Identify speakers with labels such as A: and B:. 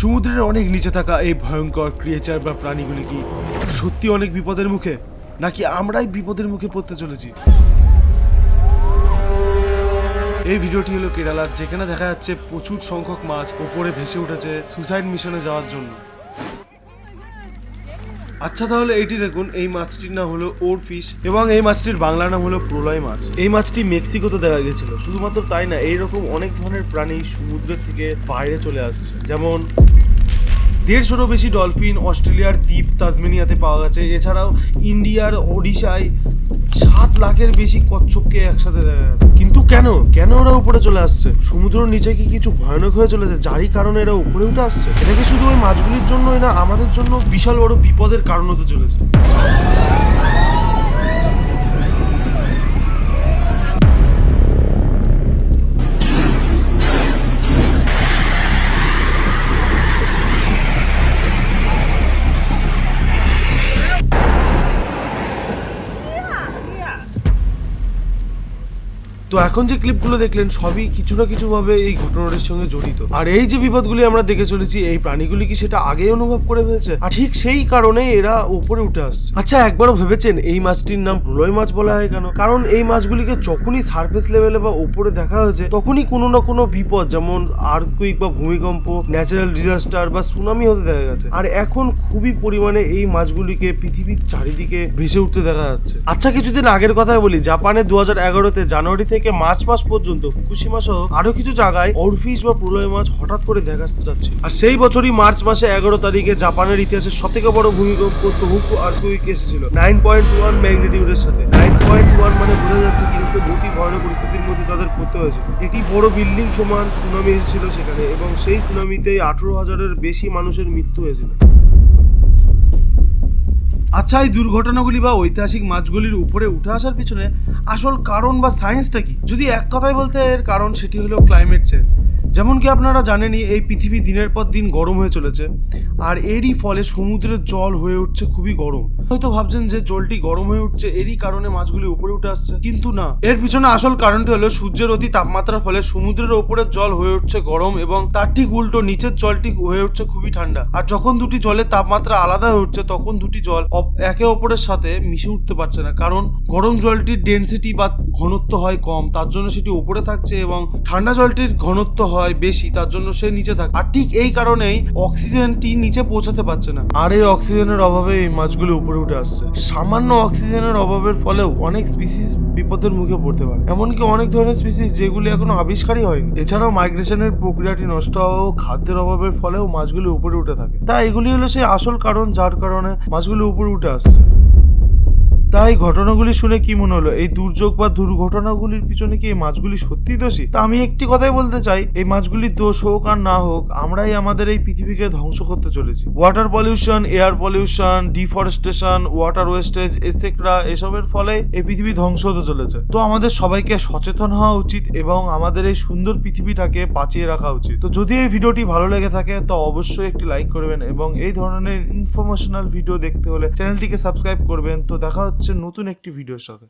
A: সমুদ্রের অনেক নিচে থাকা এই ভয়ঙ্কর ক্রিয়েচার বা প্রাণীগুলি কি সত্যি অনেক বিপদের মুখে? নাকি আমরাই বিপদের মুখে পড়তে চলেছি? এই ভিডিওটি হলো কেরালার, যেখানে দেখা যাচ্ছে প্রচুর সংখ্যক মাছ ওপরে ভেসে উঠেছে সুসাইড মিশনে যাওয়ার জন্য। আচ্ছা তাহলে এইটি দেখুন। এই মাছটির নাম হলো ওর ফিশ এবং এই মাছটির বাংলা নাম হলো প্রলয় মাছ। এই মাছটি মেক্সিকোতে দেখা গেছিল। শুধুমাত্র তাই না, এইরকম অনেক ধরনের প্রাণী সমুদ্রের থেকে বাইরে চলে আসছে। যেমন দেড়শোরও বেশি ডলফিন অস্ট্রেলিয়ার দ্বীপ তাজমেনিয়াতে পাওয়া গেছে। এছাড়াও ইন্ডিয়ার ওডিশায় সাত লাখের বেশি কচ্ছপকে একসাথে দেখা গেছে কিন্তু কেন? কেন ওরা উপরে চলে আসছে? সমুদ্রের নিচে কি কিছু ভয়ানক হয়ে চলেছে? যারই কারণে এরা উপরে উঠে আসছে? এটা কি শুধু ওই মাছগুলির জন্যই না, আমাদের জন্য বিশাল বড় বিপদের কারণ হতে চলেছে। তো এখন যে ক্লিপগুলো দেখলেন, সবই কিছু না কিছু ভাবে এই ঘটনাটির সঙ্গে জড়িত। আর এই যে বিপদগুলি আমরা দেখে চলেছি, এই প্রাণীগুলি কি সেটা আগেই অনুভব করে ফেলছে? আর ঠিক সেই কারণে এরা উপরে উঠে আসছে। আচ্ছা একবারও ভেবেছেন এই মাছটির নাম প্রলয় মাছ বলা হয় কেন? কারণ এই মাছগুলিকে যখনই সার্ফেস লেভেলে বা উপরে দেখা হয়েছে, তখনই কোনো না কোনো বিপদ, যেমন আর্থকুইক বা ভূমিকম্প ন্যাচারাল ডিজাস্টার বা সুনামি হতে দেখা গেছে। আর এখন খুবই পরিমাণে এই মাছগুলিকে পৃথিবীর চারিদিকে ভেসে উঠতে দেখা যাচ্ছে। আচ্ছা কিছুদিন আগের কথাই বলি, জাপানে দু হাজার এগারোতে জানুয়ারি থেকে মার্চ মাস পর্যন্ত ফুকুশিমা সহ আরও কিছু জায়গায় অরফিস বা প্রলয় মাছ হঠাৎ করে দেখা যাচ্ছে। আর সেই বছরই মার্চ মাসে এগারো তারিখে জাপানের ইতিহাসের সব থেকে বড় ভূমিকম্প তোহুকু আর্থকুইক এসেছিল। নাইন পয়েন্ট ওয়ান ম্যাগনিটিউডের সাথে। নাইন পয়েন্ট ওয়ান মানে বোঝা যাচ্ছে কিন্তু বহুটি ভয়ানক পরিস্থিতির মধ্যে তাদের পড়তে হয়েছে। একটি বড় বিল্ডিং সমান সুনামি এসেছিল সেখানে এবং সেই সুনামিতেই আঠারো হাজারের বেশি মানুষের মৃত্যু হয়েছিল। আচ্ছা এই দুর্ঘটনাগুলি বা ঐতিহাসিক মাছগুলির উপরে উঠে আসার পিছনে আসল কারণ বা সায়েন্সটা কি? যদি এক কথায় বলতে এর কারণ সেটি হলো ক্লাইমেট চেঞ্জ যেমন কি আপনারা জানেনই, এই পৃথিবী দিনের পর দিন গরম হয়ে চলেছে, আর এরই ফলে সমুদ্রের জল হয়ে উঠছে খুবই গরম। হয়তো ভাবছেন যে জলটি গরম হয়ে উঠছে, এরই কারণে মাছগুলি উপরে উঠে আসছে। কিন্তু না, এর পিছনে আসল কারণটি হলো সূর্যের অতি তাপমাত্রার ফলে সমুদ্রের ওপরের জল হয়ে উঠছে গরম এবং তার ঠিক উল্টো নিচের জলটি হয়ে উঠছে খুবই ঠান্ডা। আর যখন দুটি জলের তাপমাত্রা আলাদা হয়ে উঠছে, তখন দুটি জল একে অপরের সাথে মিশে উঠতে পারছে না। কারণ গরম জলটির ডেন্সিটি বা ঘনত্ব হয় কম, তার জন্য সেটি উপরে থাকছে এবং ঠান্ডা জলটির ঘনত্ব হয় বেশি, তার জন্য সে নিচে থাকে। আর ঠিক এই কারণেই অক্সিজেনটি নিচে পৌঁছাতে পারছে না। আর এই অক্সিজেনের অভাবে এই মাছগুলো উপরে উঠে আসছে। সামান্য অক্সিজেনের অভাবের ফলেও অনেক স্পিসিস বিপদের মুখে পড়তে পারে। এমনকি অনেক ধরনের স্পিসিস যেগুলি এখনও আবিষ্কারই হয়নি। এছাড়াও মাইগ্রেশনের প্রক্রিয়াটি নষ্ট হওয়া ও খাদ্যের অভাবের ফলেও মাছগুলি উপরে উঠে থাকে। তাই এগুলি হলো সেই আসল কারণ যার কারণে মাছগুলি উপরে উঠে আসছে। তাই ঘটনাগুলি শুনে কি মনে হলো? এই দুর্যোগ বা দুর্ঘটনাগুলির পিছনে কি এই মাছগুলি সত্যি দোষী? তা আমি একটি কথাই বলতে চাই, এই মাছগুলি দোষ হোক আর না হোক, আমরাই আমাদের এই পৃথিবীকে ধ্বংস করতে চলেছি। Water pollution air pollution deforestation water wastage etcetera এসবের ফলে এই পৃথিবী ধ্বংস হতে চলেছে। তো আমাদের সবাইকে সচেতন হওয়া উচিত এবং আমাদের এই সুন্দর পৃথিবীটাকে বাঁচিয়ে রাখা উচিত। তো যদি এই ভিডিওটি ভালো লেগে থাকে, তো অবশ্যই একটি লাইক করবেন এবং এই ধরনের ইনফরমেশনাল ভিডিও দেখতে হলে চ্যানেলটিকে সাবস্ক্রাইব করবেন। তো দেখা হচ্ছে নতুন একটি ভিডিওর সাথে।